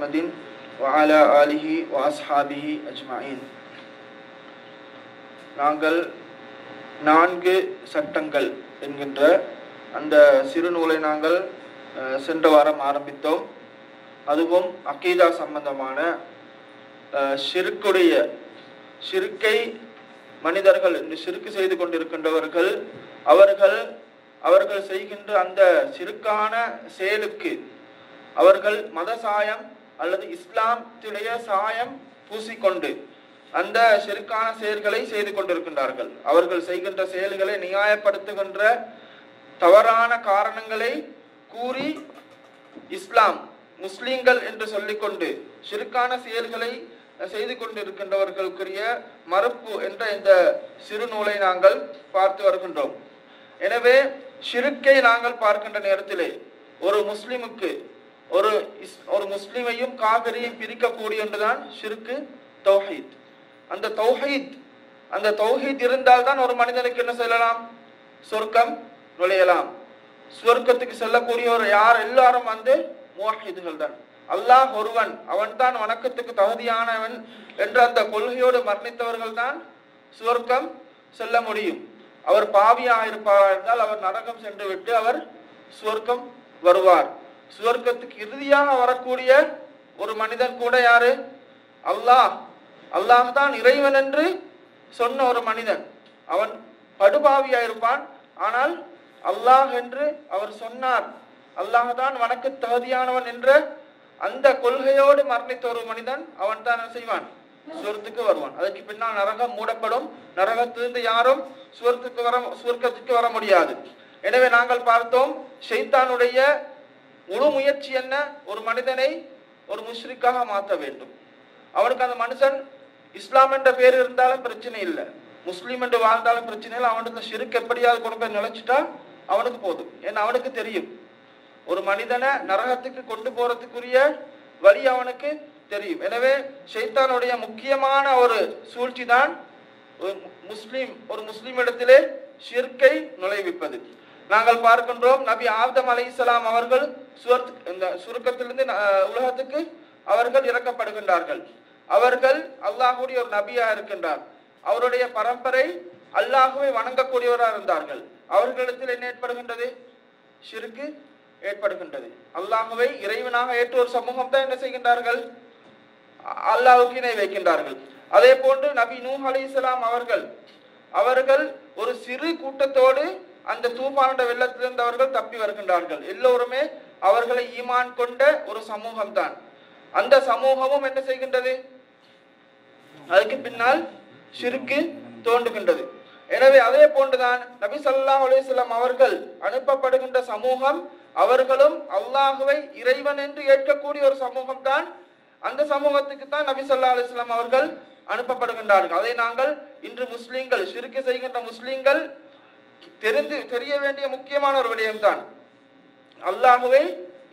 محمد وعلى آله وأصحابه أجمعين நாங்கள் நான்கு சட்டங்கள் என்கின்ற அந்த சிறு நூலை நாங்கள் அஹ், சென்ற வாரம் ஆரம்பித்தோம் அதுவும் அக்கீதா சம்பந்தமான அஹ், ஷிருக்குடைய ஷிருக்கை மனிதர்கள் இந்த ஷிருக்கு செய்து கொண்டிருக்கின்றவர்கள் அவர்கள் அவர்கள் செய்கின்ற அந்த சிறுக்கான செயலுக்கு அவர்கள் மத சாயம் அல்லது இஸ்லாத்துடைய சாயம் பூசிக்கொண்டு அந்த செருக்கான செயல்களை செய்து கொண்டிருக்கின்றார்கள். அவர்கள் செய்கின்ற செயல்களை நியாயப்படுத்துகின்ற தவறான காரணங்களை கூறி இஸ்லாம் முஸ்லீம்கள் என்று சொல்லிக்கொண்டு சிறுக்கான செயல்களை செய்து கொண்டிருக்கின்றவர்களுக்குரிய மறுப்பு என்ற இந்த சிறு நூலை நாங்கள் பார்த்து வருகின்றோம். எனவே ஷிருக்கை நாங்கள் பார்க்கின்ற நேரத்திலே ஒரு முஸ்லிமுக்கு ஒரு இஸ்- ஒரு முஸ்லீமையும் காவிரியும் பிரிக்கக்கூடிய ஒன்றுதான் ஷிருக்கு தௌஹீத். அந்த தௌஹீத் அந்த தௌஹீத் இருந்தால்தான் ஒரு மனிதனுக்கு என்ன சொல்லலாம்? சொர்க்கம் நுழையலாம். சொர்க்கத்துக்கு செல்லக்கூடியவர் யார்? எல்லாரும் வந்து மோஹிதுகள் தான் அல்லாஹ் ஒருவன் அவன்தான் வணக்கத்துக்கு தகுதியானவன் என்ற அந்த கொள்கையோடு மரணித்தவர்கள் தான் சுவர்க்கம் செல்ல முடியும். அவர் பாவியாக இருப்பாராக இருந்தால் அவர் நரகம் சென்று விட்டு அவர் சுவர்க்கம் வருவார். சுவர்க்கத்துக்கு இறுதியாக வரக்கூடிய ஒரு மனிதன் கூட யாரு? அல்லாஹ். அல்லாஹ் தான் இறைவன் என்று சொன்ன ஒரு மனிதன். அவன் படுபாவியா இருப்பான் ஆனால் அல்லாஹ் என்று அவர் சொன்னார். அல்லாஹ் தான் வணக்க தகுதியானவன் என்ற அந்த கொள்கையோடு மரணித்த ஒரு மனிதன் அவன் தான் செய்வான்? சுவர்த்துக்கு வருவான். அதற்கு பின்னால் நரகம் மூடப்படும். நரகத்திலிருந்து யாரும் சுவர்த்துக்கு வர சுவர்க்கத்துக்கு வர முடியாது. எனவே நாங்கள் பார்த்தோம் ஷைத்தானுடைய முழு முயற்சி என்ன? ஒரு மனிதனை ஒரு முஷ்ரிக்காக மாற்ற வேண்டும். அவனுக்கு அந்த மனுஷன் இஸ்லாம் என்ற பேர் இருந்தாலும் பிரச்சனை இல்லை. முஸ்லீம் என்று வாழ்ந்தாலும் பிரச்சனை இல்லை. அவனுக்கு சிறுக்கு எப்படியாவது கொண்டு போய் நிலைச்சிட்டா அவனுக்கு போதும். ஏன்னா அவனுக்கு தெரியும். ஒரு மனிதனை நரகத்துக்கு கொண்டு போறதுக்குரிய வழி அவனுக்கு தெரியும். எனவே ஷைத்தானுடைய முக்கியமான ஒரு சூழ்ச்சி தான் ஒரு ஒரு முஸ்லீம் இடத்திலே ஷிர்கை நுழைவிப்பது. நாங்கள் பார்க்கின்றோம் நபி ஆதம் இஸ்லாம் அவர்கள் சுவர்த் இந்த சுருக்கத்திலிருந்து உலகத்துக்கு அவர்கள் இறக்கப்படுகின்றார்கள். அவர்கள் அல்லாஹுடைய ஒரு நபியா இருக்கின்றார். அவருடைய பரம்பரை அல்லாஹுவை வணங்கக்கூடியவராக இருந்தார்கள். அவர்களிடத்தில் என்ன ஏற்படுகின்றது? சிறுக்கு ஏற்படுகின்றது. அல்லாஹுவை இறைவனாக ஏற்ற ஒரு சமூகம் தான் என்ன செய்கின்றார்கள்? அல்லாஹுக்கு இணை வைக்கின்றார்கள். அதே போன்று நபி நூஹ் இஸ்லாம் அவர்கள் அவர்கள் ஒரு சிறு கூட்டத்தோடு அந்த தூபானுடைய வெள்ளத்திலிருந்து அவர்கள் தப்பி வருகின்றார்கள். எல்லோருமே அவர்களை ஈமான் கொண்ட ஒரு சமூகம் தான் அந்த சமூகமும் என்ன செய்கின்றது? அதுக்கு பின்னால் சிறுக்கு தோன்றுகின்றது. எனவே அதே போன்றுதான் நபி ஸல்லல்லாஹு அலைஹி அவர்கள் அனுப்பப்படுகின்ற சமூகம் அவர்களும் அல்லாஹுவை இறைவன் என்று ஏற்கக்கூடிய ஒரு சமூகம் தான் அந்த சமூகத்துக்கு தான் நபி ஸல்லல்லாஹு அலைஹி அவர்கள் அனுப்பப்படுகின்றார்கள். அதை நாங்கள் இன்று முஸ்லீம்கள் சிறுக்கு செய்கின்ற முஸ்லீம்கள் தெரிந்து தெரிய வேண்டிய முக்கியமான ஒரு விடயம்தான். அல்லாஹுவை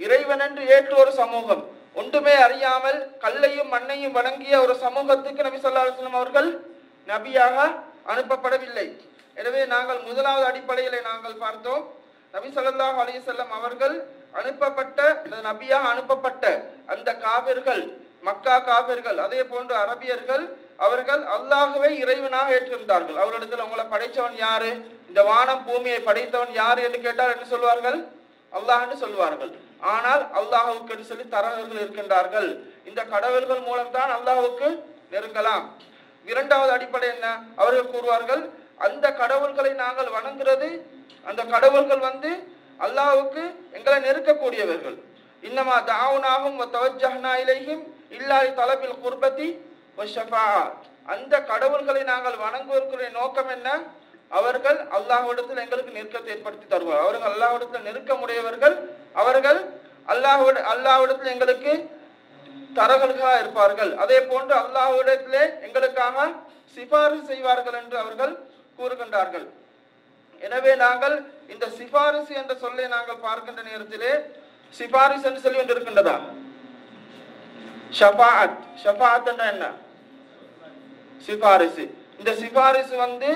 இறைவன் என்று ஏற்ற ஒரு சமூகம். ஒன்றுமே அறியாமல் கல்லையும் மண்ணையும் வணங்கிய ஒரு சமூகத்துக்கு நபி ஸல்லல்லாஹு அவர்கள் நபியாக அனுப்பப்படவில்லை. எனவே நாங்கள் முதலாவது அடிப்படையிலே நாங்கள் பார்த்தோம். நபி சொல்லாஹ் அலிசல்லம் அவர்கள் அனுப்பப்பட்ட நபியாக அனுப்பப்பட்ட அந்த காவிர்கள் மக்கா காவிர்கள் அதே போன்று அரபியர்கள் அவர்கள் அல்லாகவே இறைவனாக ஏற்றிருந்தார்கள். அவரிடத்தில் உங்களை படைத்தவன் யாரு? இந்த வானம் பூமியை படைத்தவன் யாரு என்று கேட்டால் என்ன சொல்வார்கள்? அல்லாஹ் என்று சொல்வார்கள். ஆனால் அல்லாஹுக்கு என்று சொல்லி தரகர்கள் இருக்கின்றார்கள். இந்த கடவுள்கள் மூலம்தான் அல்லாஹுக்கு நெருங்கலாம். இரண்டாவது அடிப்படை என்ன? அவர்கள் கூறுவார்கள் அந்த கடவுள்களை நாங்கள் வணங்குறது அந்த கடவுள்கள் வந்து அல்லாஹுக்கு எங்களை நெருக்கக்கூடியவர்கள். இன்னமா தாவுனாகும் தவஜஹ்னா இலைஹிம் இல்லாஹி தலபில் அந்த கடவுள்களை நாங்கள் வணங்குவதற்குரிய நோக்கம் என்ன? அவர்கள் அல்லாஹ்விடத்தில் எங்களுக்கு நெருக்கத்தை ஏற்படுத்தி தருவார். அவர்கள் அல்லாஹ்விடத்தில் நெருக்கமுடையவர்கள் அவர்கள் அல்லாஹ்விட அல்லாஹ்விடத்தில் எங்களுக்கு தரகர்களாக இருப்பார்கள். அதே போன்று அல்லாஹ்விடத்திலே எங்களுக்காக சிபாரிசு செய்வார்கள் என்று அவர்கள் கூறுகின்றார்கள். எனவே நாங்கள் இந்த சிபாரிசு என்ற சொல்லை நாங்கள் பார்க்கின்ற நேரத்திலே சிபாரிசு என்று சொல்லி ஒன்று இருக்கின்றதா ஷபாத் ஷபாத் என்ன? சிபாரிசு. இந்த சிபாரிசு வந்து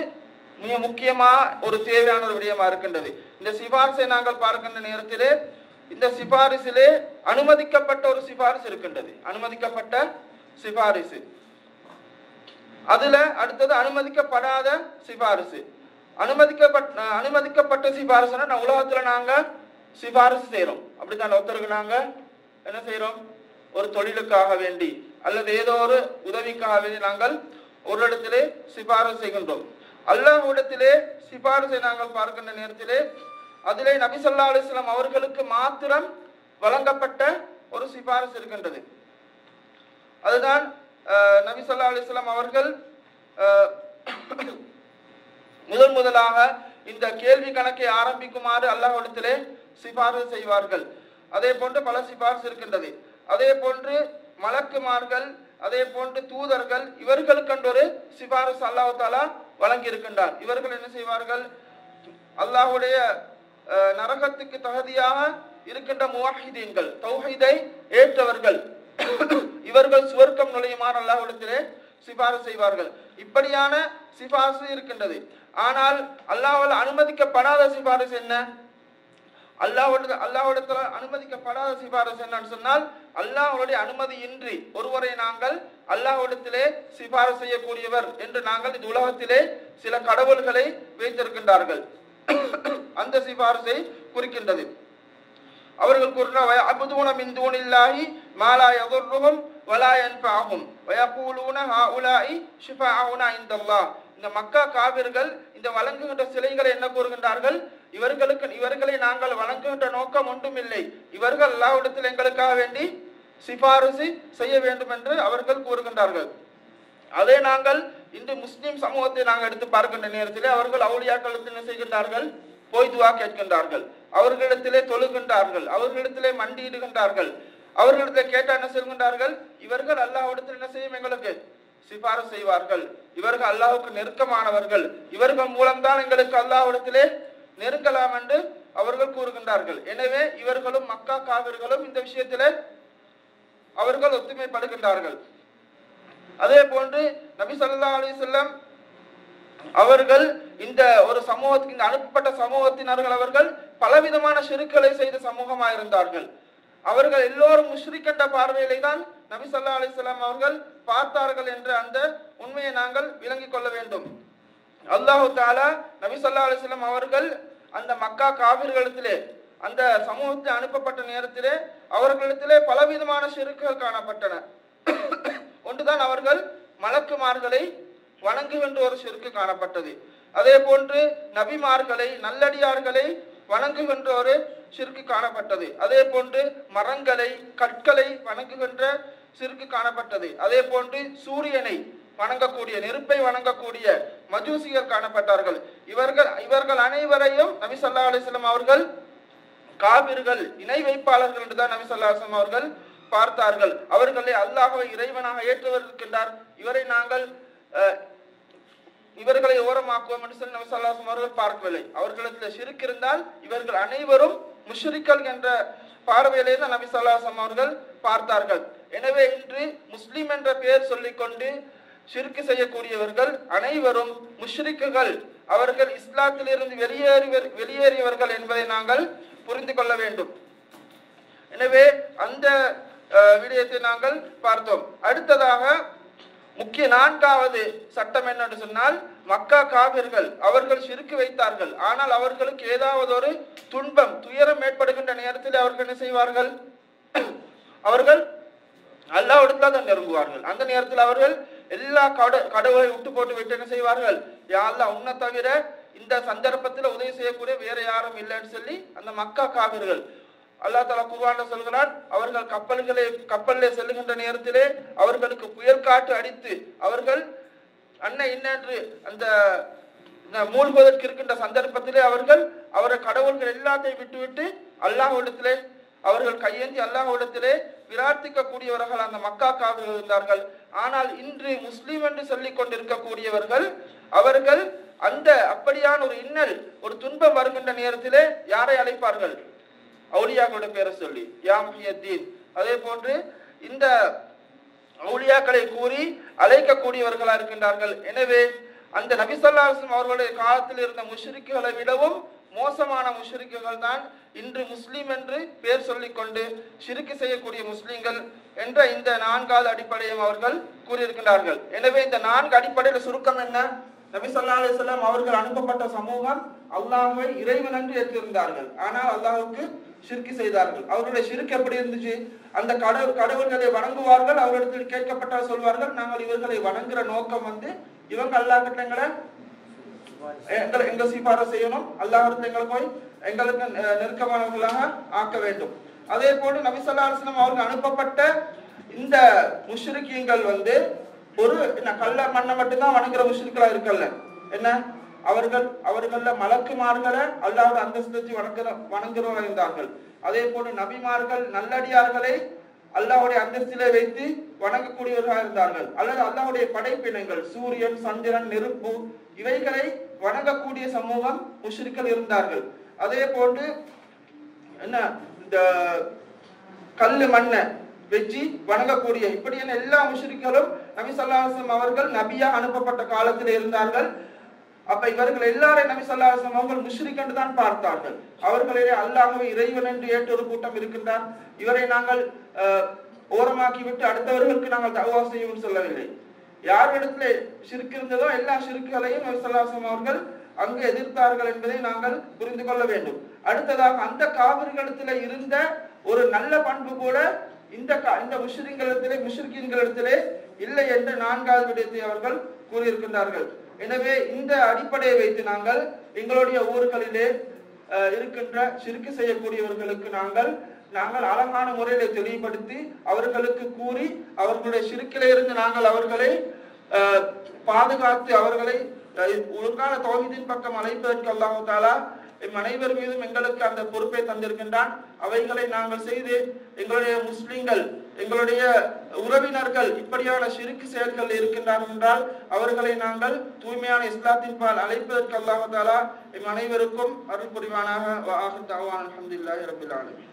மிக முக்கியமா ஒரு தேவையான ஒரு விடயமா இருக்கின்றது. இந்த சிபாரிசை நாங்கள் பார்க்கின்ற நேரத்திலே இந்த சிபாரிசிலே அனுமதிக்கப்பட்ட ஒரு சிபாரிசு இருக்கின்றது. அனுமதிக்கப்பட்ட சிபாரிசு. அதுல அடுத்தது அனுமதிக்கப்படாத சிபாரிசு. அனுமதிக்கப்பட்ட அனுமதிக்கப்பட்ட சிபாரிசுனா உலகத்துல நாங்க சிபாரிசு செய்யறோம் அப்படித்தான் ஒருத்தருக்கு நாங்க என்ன செய்யறோம் ஒரு தொழிலுக்காக வேண்டி அல்லது ஏதோ ஒரு உதவிக்காக வேண்டி நாங்கள் ஒரு இடத்திலே சிபாரிசு செய்கின்றோம். அல்லாஹ்விடத்திலே சிபாரசை நாங்கள் பார்க்கின்ற நேரத்திலே அதிலே நபிசல்லா அலிஸ்லாம் அவர்களுக்கு மாத்திரம் வழங்கப்பட்ட ஒரு சிபாரிசு இருக்கின்றது. அதுதான் நபிசல்லா அலிஸ்லாம் அவர்கள் முதன் முதலாக இந்த கேள்வி கணக்கை ஆரம்பிக்குமாறு அல்லாஹ்விடத்திலே சிபாரிசு செய்வார்கள். அதே போன்று பல சிபாரிசு இருக்கின்றது. அதே போன்று மலக்குமார்கள் அதே போன்று தூதர்கள் இவர்களுக்கென்று ஒரு சிபாரிசு அல்லாஹ் தாலா வழங்கி இருக்கின்றார் இவர்கள் என்ன செய்வார்கள்? அல்லாஹ்வுடைய நரகத்துக்கு தகுதியாக இருக்கின்ற முவாஹிதீன்கள் தௌஹீதை ஏற்றவர்கள் இவர்கள் சுவர்க்கம் நுழையுமாறு அல்லாஹ்விடத்திலே சிபாரிசு செய்வார்கள். இப்படியான சிபாரிசு இருக்கின்றது. ஆனால் அல்லாஹால் அனுமதிக்கப்படாத சிபாரிசு என்ன? அல்லாஹோட அல்லாஹ்விடத்துல அனுமதிக்கப்படாத சிபாரிசு என்னன்னு சொன்னால் அல்லாஹ்வுடைய அனுமதியின்றி ஒருவரை நாங்கள் அல்லாஹ்விடத்திலே சிபாரிசு செய்யக்கூடியவர் என்று நாங்கள் இந்த உலகத்திலே சில கடவுள்களை வைத்திருக்கின்றார்கள். அந்த சிபாரிசை குறிக்கின்றது. அவர்கள் கூறின அபுதூன மின் மாலா யதுர்ருஹும் வலா யன்ஃபஅஹும் வயகூலூன ஹாஉலாஇ ஷிஃபாஉனா இந்தல்லாஹ் இந்த மக்கா காவிர்கள் இந்த வழங்குகின்ற சிலைகளை என்ன கூறுகின்றார்கள்? இவர்களுக்கு இவர்களை நாங்கள் வழங்குகின்ற நோக்கம் ஒன்றுமில்லை இவர்கள் அல்லாஹ்விடத்தில் எங்களுக்காக வேண்டி சிபாரிசு செய்ய வேண்டும் என்று அவர்கள் கூறுகின்றார்கள். அதே நாங்கள் இன்று முஸ்லிம் சமூகத்தை நாங்கள் எடுத்து பார்க்கின்ற நேரத்திலே அவர்கள் அவுளியாக்களுக்கு என்ன செய்கின்றார்கள்? போய் துவா கேட்கின்றார்கள். அவர்களிடத்திலே தொழுகின்றார்கள். அவர்களிடத்திலே மண்டியிடுகின்றார்கள். அவர்களிடத்திலே கேட்டா என்ன சொல்கின்றார்கள்? இவர்கள் அல்லாஹ்விடத்தில் என்ன செய்யும் எங்களுக்கு? சிபாரிசு செய்வார்கள். இவர்கள் அல்லாஹுக்கு நெருக்கமானவர்கள். இவர்கள் மூலம்தான் எங்களுக்கு அல்லாஹ்விடத்திலே நெருங்கலாம் என்று அவர்கள் கூறுகின்றார்கள். எனவே இவர்களும் மக்கா காவிர்களும் இந்த விஷயத்திலே அவர்கள் ஒத்துமைப்படுகின்றார்கள். அதே போன்று நபி சல்லா அலி செல்லம் அவர்கள் இந்த ஒரு சமூகத்துக்கு இந்த அனுப்பப்பட்ட சமூகத்தினர்கள் அவர்கள் பலவிதமான சிறுக்களை செய்த சமூகமாக இருந்தார்கள் அவர்கள் எல்லோரும் முஷ்ரிக் பார்வையிலே தான் நபி சல்லா அலிஸ்லாம் அவர்கள் பார்த்தார்கள் என்ற அந்த உண்மையை நாங்கள் விளங்கிக் கொள்ள வேண்டும். அல்லாஹு தாலா நபி சல்லா அலிஸ்லாம் அவர்கள் அந்த மக்கா காவிர்களிடத்திலே அந்த சமூகத்தில் அனுப்பப்பட்ட நேரத்திலே அவர்களிடத்திலே பலவிதமான சிறுக்குகள் காணப்பட்டன. ஒன்றுதான் அவர்கள் மலக்குமார்களை வணங்குகின்ற ஒரு சிறுக்கு காணப்பட்டது. அதே போன்று நபிமார்களை நல்லடியார்களை வணங்குகின்ற ஒரு சிறுக்கு காணப்பட்டது. அதே போன்று மரங்களை கற்களை வணங்குகின்ற சிறுக்கு காணப்பட்டது. அதே போன்று சூரியனை வணங்கக்கூடிய நெருப்பை வணங்கக்கூடிய மஜூசிகள் காணப்பட்டார்கள். இவர்கள் இவர்கள் அனைவரையும் நபி சல்லா அலிஸ்லாம் அவர்கள் காவிர்கள் இணை வைப்பாளர்கள் என்று தான் நபி சொல்லாசம் அவர்கள் பார்த்தார்கள். அவர்களை அல்லாஹவை இறைவனாக ஏற்றுவர் இருக்கின்றார் இவரை நாங்கள் இவர்களை ஓரமாக்குவோம் என்று சொல்லி நபி சொல்லாசம் அவர்கள் பார்க்கவில்லை. அவர்களிடத்தில் ஷிர்க் இருந்தால் இவர்கள் அனைவரும் முஷ்ரிக்கள் என்ற பார்வையிலே தான் நபி சொல்லாசம் அவர்கள் பார்த்தார்கள். எனவே இன்று முஸ்லிம் என்ற பெயர் சொல்லிக்கொண்டு சிறுக்கு செய்யக்கூடியவர்கள் அனைவரும் முஷ்ரிக்குகள். அவர்கள் இஸ்லாத்திலிருந்து வெளியேறி வெளியேறியவர்கள் என்பதை நாங்கள் புரிந்து கொள்ள வேண்டும். எனவே அந்த விடயத்தை நாங்கள் பார்த்தோம். அடுத்ததாக முக்கிய நான்காவது சட்டம் என்னென்று சொன்னால் மக்கா காவிர்கள் அவர்கள் சிறுக்கு வைத்தார்கள். ஆனால் அவர்களுக்கு ஏதாவது ஒரு துன்பம் துயரம் ஏற்படுகின்ற நேரத்தில் அவர்கள் என்ன செய்வார்கள்? அவர்கள் அல்லாவிடத்துல தான் நெருங்குவார்கள் அந்த நேரத்தில் அவர்கள் எல்லா கட கடவுளை விட்டு போட்டு விட்டு என்ன செய்வார்கள்? யாரெல்லாம் உன்னை தவிர இந்த சந்தர்ப்பத்தில் உதவி செய்யக்கூடிய வேற யாரும் இல்லைன்னு சொல்லி அந்த மக்கா காவிர்கள் அல்லாஹ் தலா குருவான சொல்கிறான் அவர்கள் கப்பல்களை கப்பலில் செல்லுகின்ற நேரத்திலே அவர்களுக்கு புயல் காற்று அடித்து அவர்கள் அண்ணன் இன்னென்று அந்த மூழ்குவதற்கு இருக்கின்ற சந்தர்ப்பத்திலே அவர்கள் அவர்கள் கடவுள்கள் எல்லாத்தையும் விட்டுவிட்டு அல்லாஹ்விடத்திலே அவர்கள் கையேந்தி அல்லாஹ்விடத்திலே பிரார்த்திக்கக்கூடியவர்கள் அந்த மக்கா காவிர்கள் இருந்தார்கள். ஆனால் இன்று முஸ்லீம் என்று சொல்லிக் கொண்டிருக்கக்கூடியவர்கள் அவர்கள் அந்த அப்படியான ஒரு இன்னல் ஒரு துன்பம் வருகின்ற நேரத்திலே யாரை அழைப்பார்கள்? அவுலியாக்களுடைய பேரை சொல்லி யா முஹியத்தீன். அதே போன்று இந்த அவுலியாக்களை கூறி அழைக்கக்கூடியவர்களா இருக்கின்றார்கள். எனவே அந்த நபி அவர்களுடைய காலத்தில் இருந்த முஷ்ரிக்குகளை விடவும் மோசமான முஷ்ரிக்குகள் தான் இன்று முஸ்லீம் என்று பேர் சொல்லிக்கொண்டு சிறுக்கு செய்யக்கூடிய முஸ்லீம்கள் என்ற இந்த நான்காவது அடிப்படையும் அவர்கள் கூறியிருக்கின்றார்கள். எனவே இந்த நான்கு அடிப்படையில் சுருக்கம் என்ன? நபி சொல்லா அலைஹி அவர்கள் அனுப்பப்பட்ட சமூகம் அல்லாஹ்வை இறைவன் என்று ஏற்றிருந்தார்கள். ஆனால் அல்லாஹுக்கு சிறுக்கு செய்தார்கள். அவர்களுடைய சிறுக்கு எப்படி இருந்துச்சு? அந்த கடவுள் கடவுள்களை வணங்குவார்கள் அவர்களிடத்தில் கேட்கப்பட்டால் சொல்வார்கள் நாங்கள் இவர்களை வணங்குற நோக்கம் வந்து இவங்க அல்லா கிட்டங்களை எங்கள் எங்கள் எங்க செய்யணும் அல்லாஹ் எங்களை போய் எங்களுக்கு நெருக்கமானவர்களாக ஆக்க வேண்டும் அதே போல நபிசல்லா ஸல்லல்லாஹு அவர்கள் அனுப்பப்பட்ட இந்த முஷ்ரிக்கீங்கள் வந்து ஒரு என்ன கல்ல மண்ணை மட்டும்தான் வணங்குற முஷ்ரிக்களா இருக்கல்ல. என்ன? அவர்கள் அவர்கள மலக்குமார்களை அல்லாஹ் அந்தஸ்து வணங்குற வணங்குறவர்கள் இருந்தார்கள். அதே போல நபிமார்கள் நல்லடியார்களை அல்லாவுடைய அந்தஸ்திலே வைத்து வணங்கக்கூடியவர்களாக இருந்தார்கள். அல்லது அல்லாவுடைய படைப்பினங்கள் சூரியன் சந்திரன் நெருப்பு இவைகளை வணங்கக்கூடிய சமூகம் முஷ்ரிக்கள் இருந்தார்கள். அதே போன்று என்ன இந்த கல்லு மண்ணை வச்சு வணங்கக்கூடிய இப்படியான எல்லா முஷ்ரிக்களும் நபி அவர்கள் நபியா அனுப்பப்பட்ட காலத்தில் இருந்தார்கள். அப்ப இவர்கள் எல்லாரையும் நபி அவர்கள் முஷ்ரிக் என்று தான் பார்த்தார்கள். அவர்களே அல்லாஹ்வை இறைவன் என்று ஏற்றொரு கூட்டம் இருக்கின்றார் இவரை நாங்கள் ஓரமாக்கி விட்டு அடுத்தவர்களுக்கு நாங்கள் தவா செய்யும் சொல்லவில்லை. யாரிடத்துல சிறுக்கு இருந்ததோ எல்லா சிறுக்குகளையும் நபி அவர்கள் அங்கு எதிர்த்தார்கள் என்பதை நாங்கள் புரிந்து கொள்ள வேண்டும். அடுத்ததாக அந்த காவிர்களிடத்திலே இருந்த ஒரு நல்ல பண்பு கூட இந்த கா- இந்த முஷ்ரிக்களிடத்திலே முஷ்ரிக்கின்களிடத்திலே இல்லை என்று நான்காவது விடயத்தை அவர்கள் கூறியிருக்கின்றார்கள். எனவே இந்த அடிப்படையை வைத்து நாங்கள் எங்களுடைய ஊர்களிலே இருக்கின்ற சிறுக்கு செய்யக்கூடியவர்களுக்கு நாங்கள் நாங்கள் அழகான முறையில தெளிவுபடுத்தி அவர்களுக்கு கூறி அவர்களுடைய சிறுக்கில இருந்து நாங்கள் அவர்களை பாதுகாத்து அவர்களை ஒழுங்கான தௌஹீதின் பக்கம் அழைப்பதற்கு அல்லாஹு தாலா எம் அனைவர் மீதும் எங்களுக்கு அந்த பொறுப்பை தந்திருக்கின்றான். அவைகளை நாங்கள் செய்து எங்களுடைய முஸ்லிம்கள் எங்களுடைய உறவினர்கள் இப்படியான சிறுக்கு செயல்கள் இருக்கின்றார்கள் என்றால் அவர்களை நாங்கள் தூய்மையான இஸ்லாத்தின் பால் அழைப்பதற்கு அல்லாஹு தாலா எம் அனைவருக்கும் அருள் புரிவானாக. அல்ஹம்துலில்லாஹி ரபில் ஆலமீன்.